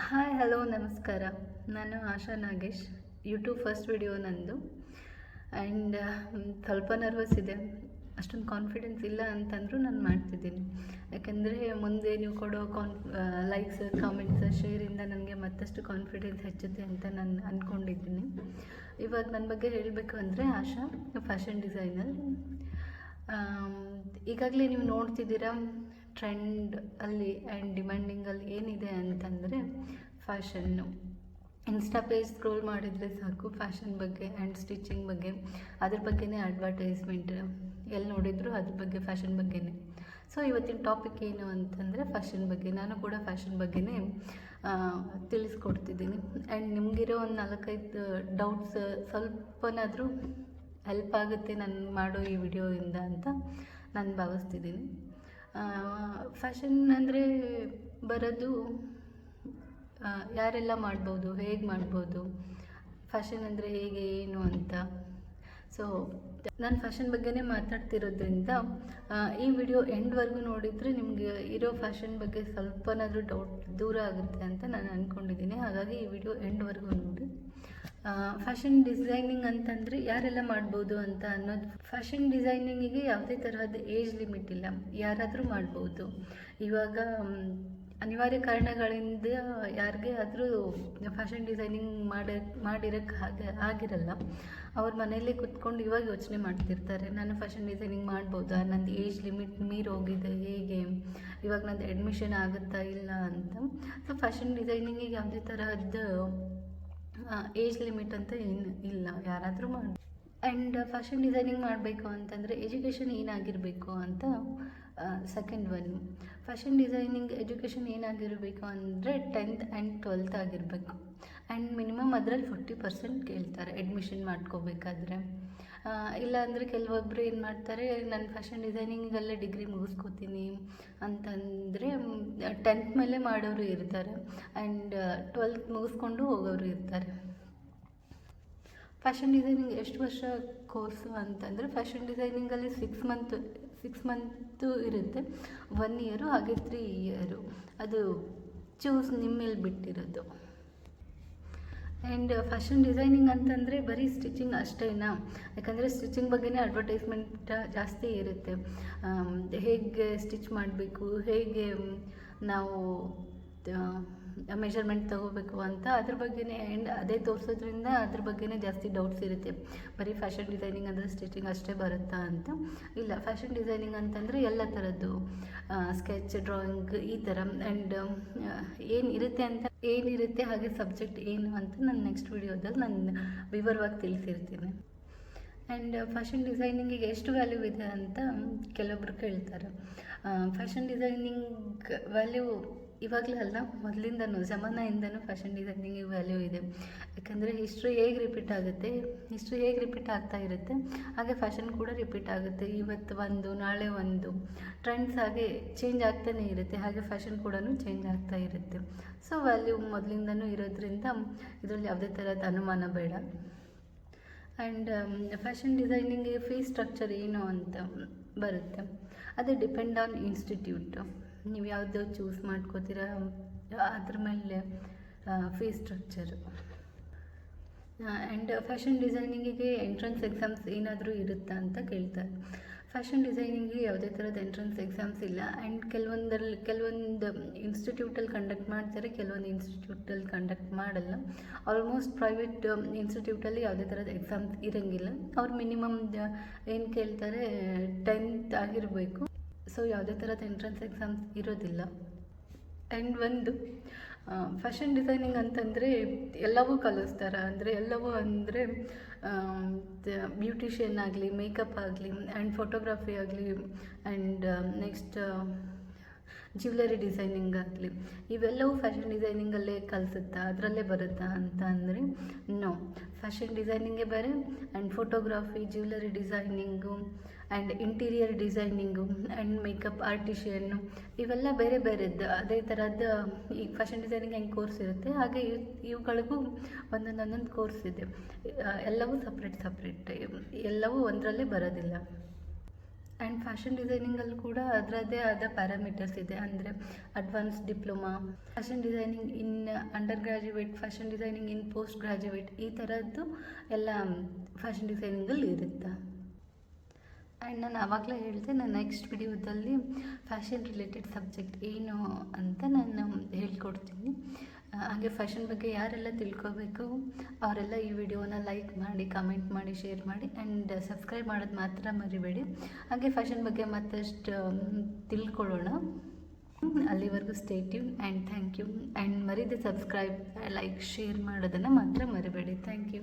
Hi, hello, ನಮಸ್ಕಾರ. ನಾನು Asha Nagesh YouTube first video ನಂದು. ಆ್ಯಂಡ್ ಸ್ವಲ್ಪ ನರ್ವಸ್ ಇದೆ. ಅಷ್ಟೊಂದು ಕಾನ್ಫಿಡೆನ್ಸ್ ಇಲ್ಲ ಅಂತಂದರೂ ನಾನು ಮಾಡ್ತಿದ್ದೀನಿ. ಯಾಕೆಂದರೆ ಮುಂದೆ ನೀವು ಕೊಡೋ ಕಾನ್ ಲೈಕ್ಸ್ ಕಾಮೆಂಟ್ಸ್ ಶೇರಿಂದ ನನಗೆ ಮತ್ತಷ್ಟು ಕಾನ್ಫಿಡೆನ್ಸ್ ಹೆಚ್ಚುತ್ತೆ ಅಂತ ನಾನು ಅಂದ್ಕೊಂಡಿದ್ದೀನಿ ಇವಾಗ ನನ್ನ ಬಗ್ಗೆ ಹೇಳಬೇಕು ಅಂದರೆ ಆಶಾ ಫ್ಯಾಷನ್ ಡಿಸೈನರ್ ಈಗಾಗಲೇ ನೀವು ನೋಡ್ತಿದ್ದೀರಾ? ಟ್ರೆಂಡ್ ಅಲ್ಲಿ ಆ್ಯಂಡ್ ಡಿಮ್ಯಾಂಡಿಂಗಲ್ಲಿ ಏನಿದೆ ಅಂತಂದರೆ ಫ್ಯಾಷನ್ನು ಇನ್ಸ್ಟಾ ಪೇಜ್ ಸ್ಕ್ರೋಲ್ ಮಾಡಿದರೆ ಸಾಕು ಫ್ಯಾಷನ್ ಬಗ್ಗೆ ಆ್ಯಂಡ್ ಸ್ಟಿಚಿಂಗ್ ಬಗ್ಗೆ. ಅದ್ರ ಬಗ್ಗೆನೇ ಅಡ್ವರ್ಟೈಸ್ಮೆಂಟ್ ಎಲ್ಲಿ ನೋಡಿದ್ರು ಅದ್ರ ಬಗ್ಗೆ ಫ್ಯಾಷನ್ ಬಗ್ಗೆನೇ. ಸೊ ಇವತ್ತಿನ ಟಾಪಿಕ್ ಏನು ಅಂತಂದರೆ ಫ್ಯಾಷನ್ ಬಗ್ಗೆ. ನಾನು ಕೂಡ ಫ್ಯಾಷನ್ ಬಗ್ಗೆನೇ ತಿಳಿಸ್ಕೊಡ್ತಿದ್ದೀನಿ. ಆ್ಯಂಡ್ ನಿಮಗಿರೋ ಒಂದು ನಾಲ್ಕೈದು ಡೌಟ್ಸ್ ಸ್ವಲ್ಪನಾದರೂ ಹೆಲ್ಪ್ ಆಗುತ್ತೆ ನಾನು ಮಾಡೋ ಈ ವಿಡಿಯೋಯಿಂದ ಅಂತ ನಾನು ಭಾವಿಸ್ತಿದ್ದೀನಿ. ಫ್ಯಾಷನ್ ಅಂದರೆ ಬರೋದು ಯಾರೆಲ್ಲ ಮಾಡ್ಬೋದು, ಹೇಗೆ ಮಾಡ್ಬೋದು ಫ್ಯಾಷನ್ ಅಂದರೆ ಹೇಗೆ, ಏನು ಅಂತ. ಸೊ ನಾನು ಫ್ಯಾಷನ್ ಬಗ್ಗೆನೇ ಮಾತಾಡ್ತಿರೋದ್ರಿಂದ ಈ ವಿಡಿಯೋ ಎಂಡ್ವರೆಗೂ ನೋಡಿದರೆ ನಿಮಗೆ ಇರೋ ಫ್ಯಾಷನ್ ಬಗ್ಗೆ ಸ್ವಲ್ಪನಾದರೂ ಡೌಟ್ ದೂರ ಆಗುತ್ತೆ ಅಂತ ನಾನು ಅಂದ್ಕೊಂಡಿದ್ದೀನಿ ಹಾಗಾಗಿ ಈ ವಿಡಿಯೋ ಎಂಡ್ವರೆಗೂ ನೋಡಿ. ಫ್ಯಾಷನ್ ಡಿಸೈನಿಂಗ್ ಅಂತಂದರೆ ಯಾರೆಲ್ಲ ಮಾಡ್ಬೋದು ಅಂತ ಅನ್ನೋದು. ಫ್ಯಾಷನ್ ಡಿಸೈನಿಂಗಿಗೆ ಯಾವುದೇ ತರಹದ ಏಜ್ ಲಿಮಿಟ್ ಇಲ್ಲ. ಯಾರಾದರೂ ಮಾಡ್ಬೋದು. ಇವಾಗ ಅನಿವಾರ್ಯ ಕಾರಣಗಳಿಂದ ಯಾರಿಗೆ ಆದರೂ ಫ್ಯಾಷನ್ ಡಿಸೈನಿಂಗ್ ಮಾಡಿ ಮಾಡಿರೋಕ್ಕೆ ಹಾಗೆ ಆಗಿರಲ್ಲ, ಅವ್ರ ಮನೆಯಲ್ಲೇ ಕುತ್ಕೊಂಡು ಇವಾಗ ಯೋಚನೆ ಮಾಡ್ತಿರ್ತಾರೆ. ನಾನು ಫ್ಯಾಷನ್ ಡಿಸೈನಿಂಗ್ ಮಾಡ್ಬೋದಾ? ನಂದು ಏಜ್ ಲಿಮಿಟ್ ಮೀರಿ ಹೋಗಿದೆ ಹೇಗೆ? ಇವಾಗ ನಂದು ಅಡ್ಮಿಷನ್ ಆಗುತ್ತಾ ಇಲ್ಲ ಅಂತ. ಸೊ ಫ್ಯಾಷನ್ ಡಿಸೈನಿಂಗಿಗೆ ಯಾವುದೇ ತರಹದ ಏಜ್ ಲಿಮಿಟ್ ಅಂತ ಏನು ಇಲ್ಲ, ಯಾರಾದರೂ ಮಾಡಿ ಆ್ಯಂಡ್ ಫ್ಯಾಷನ್ ಡಿಸೈನಿಂಗ್ ಮಾಡಬೇಕು ಅಂತಂದರೆ ಎಜುಕೇಷನ್ ಏನಾಗಿರಬೇಕು ಅಂತ second one fashion designing education ಏನಾಗಿರಬೇಕು ಅಂದರೆ ಟೆಂತ್ ಆ್ಯಂಡ್ ಟ್ವೆಲ್ತ್ ಆಗಿರಬೇಕು. ಆ್ಯಂಡ್ ಮಿನಿಮಮ್ ಅದರಲ್ಲಿ ಫಿಫ್ಟಿ ಪರ್ಸೆಂಟ್ ಕೇಳ್ತಾರೆ ಅಡ್ಮಿಷನ್ ಮಾಡ್ಕೋಬೇಕಾದ್ರೆ. ಇಲ್ಲ ಅಂದರೆ ಕೆಲವೊಬ್ಬರು ಏನು ಮಾಡ್ತಾರೆ, ನಾನು ಫ್ಯಾಷನ್ ಡಿಸೈನಿಂಗಲ್ಲೇ ಡಿಗ್ರಿ ಮುಗಿಸ್ಕೋತೀನಿ ಅಂತಂದರೆ ಟೆಂತ್ ಮೇಲೆ ಮಾಡೋರು ಇರ್ತಾರೆ ಆ್ಯಂಡ್ ಟ್ವೆಲ್ತ್ ಮುಗಿಸ್ಕೊಂಡು ಹೋಗೋರು ಇರ್ತಾರೆ. ಫ್ಯಾಷನ್ ಡಿಸೈನಿಂಗ್ ಎಷ್ಟು ವರ್ಷ ಕೋರ್ಸು ಅಂತಂದರೆ ಫ್ಯಾಷನ್ ಡಿಸೈನಿಂಗಲ್ಲಿ ಸಿಕ್ಸ್ ಮಂತ್ ಸಿಕ್ಸ್ ಮಂತು ಇರುತ್ತೆ. ಒನ್ ಇಯರು ಹಾಗೆ ತ್ರೀ ಇಯರು ಅದು ಚೂಸ್ ನಿಮ್ಮ ಮೇಲೆ ಬಿಟ್ಟಿರೋದು. ಆ್ಯಂಡ್ ಫ್ಯಾಷನ್ ಡಿಸೈನಿಂಗ್ ಅಂತಂದರೆ ಬರೀ ಸ್ಟಿಚಿಂಗ್ ಅಷ್ಟೇನಾ? ಯಾಕಂದರೆ ಸ್ಟಿಚಿಂಗ್ ಬಗ್ಗೆನೇ ಅಡ್ವರ್ಟೈಸ್ಮೆಂಟ್ ಜಾಸ್ತಿ ಇರುತ್ತೆ. ಹೇಗೆ ಸ್ಟಿಚ್ ಮಾಡಬೇಕು? ಹೇಗೆ ನಾವು ಮೆಷರ್ಮೆಂಟ್ ತಗೋಬೇಕು ಅಂತ. ಅದ್ರ ಬಗ್ಗೆನೇ ಆ್ಯಂಡ್ ಅದೇ ತೋರಿಸೋದ್ರಿಂದ ಅದ್ರ ಬಗ್ಗೆನೇ ಜಾಸ್ತಿ ಡೌಟ್ಸ್ ಇರುತ್ತೆ. ಬರೀ ಫ್ಯಾಷನ್ ಡಿಸೈನಿಂಗ್ ಅಂದರೆ ಸ್ಟಿಚಿಂಗ್ ಅಷ್ಟೇ ಬರುತ್ತಾ ಅಂತ. ಇಲ್ಲ ಫ್ಯಾಷನ್ ಡಿಸೈನಿಂಗ್ ಅಂತಂದರೆ ಎಲ್ಲ ಥರದ್ದು ಸ್ಕೆಚ್ ಡ್ರಾಯಿಂಗ್ ಈ ಥರ ಆ್ಯಂಡ್ ಏನು ಇರುತ್ತೆ ಅಂತ ಏನಿರುತ್ತೆ ಹಾಗೆ ಸಬ್ಜೆಕ್ಟ್ ಏನು ಅಂತ ನಾನು ನೆಕ್ಸ್ಟ್ ವಿಡಿಯೋದಲ್ಲಿ ನಾನು ವಿವರವಾಗಿ ತಿಳಿಸಿರ್ತೀನಿ. ಆ್ಯಂಡ್ ಫ್ಯಾಷನ್ ಡಿಸೈನಿಂಗಿಗೆ ಎಷ್ಟು ವ್ಯಾಲ್ಯೂ ಇದೆ ಅಂತ ಕೆಲವೊಬ್ರು ಕೇಳ್ತಾರೆ. ಫ್ಯಾಷನ್ ಡಿಸೈನಿಂಗ್ ವ್ಯಾಲ್ಯೂ ಇವಾಗಲೇ ಅಲ್ಲ ಮೊದಲಿಂದನೂ ಜಮಾನೆಯಿಂದನೂ ಫ್ಯಾಷನ್ ಡಿಸೈನಿಂಗಿಗೆ ವ್ಯಾಲ್ಯೂ ಇದೆ. ಯಾಕಂದರೆ ಹಿಸ್ಟ್ರಿ ಹೇಗೆ ರಿಪೀಟ್ ಆಗುತ್ತೆ ಹಿಸ್ಟ್ರಿ ಹೇಗೆ ರಿಪೀಟ್ ಆಗ್ತಾ ಇರುತ್ತೆ, ಹಾಗೆ ಫ್ಯಾಷನ್ ಕೂಡ ರಿಪೀಟ್ ಆಗುತ್ತೆ. ಇವತ್ತು ಒಂದು, ನಾಳೆ ಒಂದು ಟ್ರೆಂಡ್ಸ್ ಹಾಗೆ ಚೇಂಜ್ ಆಗ್ತಾನೇ ಇರುತ್ತೆ, ಹಾಗೆ ಫ್ಯಾಷನ್ ಕೂಡ ಚೇಂಜ್ ಆಗ್ತಾ ಇರುತ್ತೆ. ಸೊ ವ್ಯಾಲ್ಯೂ ಮೊದಲಿಂದನೂ ಇರೋದ್ರಿಂದ ಇದರಲ್ಲಿ ಯಾವುದೇ ಥರದ ಅನುಮಾನ ಬೇಡ. ಆ್ಯಂಡ್ ಫ್ಯಾಷನ್ ಡಿಸೈನಿಂಗಿಗೆ ಫೀಸ್ ಸ್ಟ್ರಕ್ಚರ್ ಏನು ಅಂತ ಬರುತ್ತೆ. ಅದು ಡಿಪೆಂಡ್ ಆನ್ ಇನ್ಸ್ಟಿಟ್ಯೂಟ್. ನೀವು ಯಾವುದು ಚೂಸ್ ಮಾಡ್ಕೋತೀರ ಅದ್ರ ಮೇಲೆ ಫೀ ಸ್ಟ್ರಕ್ಚರು ಆ್ಯಂಡ್ ಫ್ಯಾಷನ್ ಡಿಸೈನಿಂಗಿಗೆ ಎಂಟ್ರೆನ್ಸ್ ಎಕ್ಸಾಮ್ಸ್ ಏನಾದರೂ ಇರುತ್ತಾ ಅಂತ ಕೇಳ್ತಾರೆ. ಫ್ಯಾಷನ್ ಡಿಸೈನಿಂಗಿಗೆ ಯಾವುದೇ ಥರದ ಎಂಟ್ರೆನ್ಸ್ ಎಕ್ಸಾಮ್ಸ್ ಇಲ್ಲ. ಆ್ಯಂಡ್ ಕೆಲವೊಂದರಲ್ಲಿ ಕೆಲವೊಂದು ಇನ್ಸ್ಟಿಟ್ಯೂಟಲ್ಲಿ ಕಂಡಕ್ಟ್ ಮಾಡ್ತಾರೆ, ಕೆಲವೊಂದು ಇನ್ಸ್ಟಿಟ್ಯೂಟಲ್ಲಿ ಕಂಡಕ್ಟ್ ಮಾಡಲ್ಲ. ಆಲ್ಮೋಸ್ಟ್ ಪ್ರೈವೇಟ್ ಇನ್ಸ್ಟಿಟ್ಯೂಟಲ್ಲಿ ಯಾವುದೇ ಥರದ ಎಕ್ಸಾಮ್ಸ್ ಇರೋಂಗಿಲ್ಲ. ಅವ್ರು ಮಿನಿಮಮ್ ಏನು ಕೇಳ್ತಾರೆ ಟೆಂತ್ ಆಗಿರಬೇಕು. ಸೊ ಯಾವುದೇ ಥರದ ಎಂಟ್ರೆನ್ಸ್ ಎಕ್ಸಾಮ್ಸ್ ಇರೋದಿಲ್ಲ. ಆ್ಯಂಡ್ ಒಂದು ಫ್ಯಾಷನ್ ಡಿಸೈನಿಂಗ್ ಅಂತಂದರೆ ಎಲ್ಲವೂ ಕಲಿಸ್ತಾರೆ. ಅಂದರೆ ಎಲ್ಲವೂ ಅಂದರೆ ಬ್ಯೂಟಿಷಿಯನ್ ಆಗಲಿ ಮೇಕಪ್ ಆಗಲಿ ಆ್ಯಂಡ್ ಫೋಟೋಗ್ರಫಿ ಆಗಲಿ ಆ್ಯಂಡ್ ನೆಕ್ಸ್ಟ್ ಜ್ಯುವೆಲರಿ ಡಿಸೈನಿಂಗ್ ಆಗಲಿ, ಇವೆಲ್ಲವೂ ಫ್ಯಾಷನ್ ಡಿಸೈನಿಂಗಲ್ಲೇ ಕಲಿಸುತ್ತಾ, ಅದರಲ್ಲೇ ಬರುತ್ತಾ ಅಂತ ಅಂದರೆ ನೋ ಫ್ಯಾಷನ್ ಡಿಸೈನಿಂಗೇ ಬೇರೆ and photography jewellery designing and interior designing and makeup ಆರ್ಟಿಷಿಯನ್ನು ಇವೆಲ್ಲ ಬೇರೆ ಬೇರೆದ್ದು. ಅದೇ ಥರದ ಈ ಫ್ಯಾಷನ್ ಡಿಸೈನಿಂಗ್ ಹೆಂಗೆ ಕೋರ್ಸ್ ಇರುತ್ತೆ, ಹಾಗೆ ಇವು, ಇವುಗಳಿಗೂ ಒಂದೊಂದು ಒಂದೊಂದು ಕೋರ್ಸ್ ಇದೆ ಎಲ್ಲವೂ ಸಪ್ರೇಟ್ ಸಪ್ರೇಟ್ ಎಲ್ಲವೂ ಒಂದರಲ್ಲೇ ಬರೋದಿಲ್ಲ. ಆ್ಯಂಡ್ ಫ್ಯಾಷನ್ ಡಿಸೈನಿಂಗಲ್ಲಿ ಕೂಡ ಅದರದ್ದೇ ಆದ ಪ್ಯಾರಾಮೀಟರ್ಸ್ ಇದೆ. ಅಂದರೆ advance diploma fashion designing in undergraduate fashion designing in postgraduate ಈ ಥರದ್ದು ಎಲ್ಲ ಫ್ಯಾಷನ್ ಡಿಸೈನಿಂಗಲ್ಲಿ ಇರುತ್ತೆ. ಆ್ಯಂಡ್ ನಾನು ಆವಾಗಲೇ ಹೇಳಿದೆ ನಾನು ನೆಕ್ಸ್ಟ್ ವಿಡಿಯೋದಲ್ಲಿ ಫ್ಯಾಷನ್ ರಿಲೇಟೆಡ್ ಸಬ್ಜೆಕ್ಟ್ ಏನು ಅಂತ ನಾನು ಹೇಳ್ಕೊಡ್ತೀನಿ. ಹಾಗೆ ಫ್ಯಾಷನ್ ಬಗ್ಗೆ ಯಾರೆಲ್ಲ ತಿಳ್ಕೊಬೇಕು, ಅವರೆಲ್ಲ ಈ ವಿಡಿಯೋನ ಲೈಕ್ ಮಾಡಿ ಕಮೆಂಟ್ ಮಾಡಿ ಶೇರ್ ಮಾಡಿ ಆ್ಯಂಡ್ ಸಬ್ಸ್ಕ್ರೈಬ್ ಮಾಡೋದು ಮಾತ್ರ ಮರಿಬೇಡಿ. ಹಾಗೆ ಫ್ಯಾಷನ್ ಬಗ್ಗೆ ಮತ್ತಷ್ಟು ತಿಳ್ಕೊಳ್ಳೋಣ. ಅಲ್ಲಿವರೆಗೂ stay tune and thank you and ಮರಿದೆ subscribe like share ಮಾಡೋದನ್ನು ಮಾತ್ರ ಮರಿಬೇಡಿ. Thank you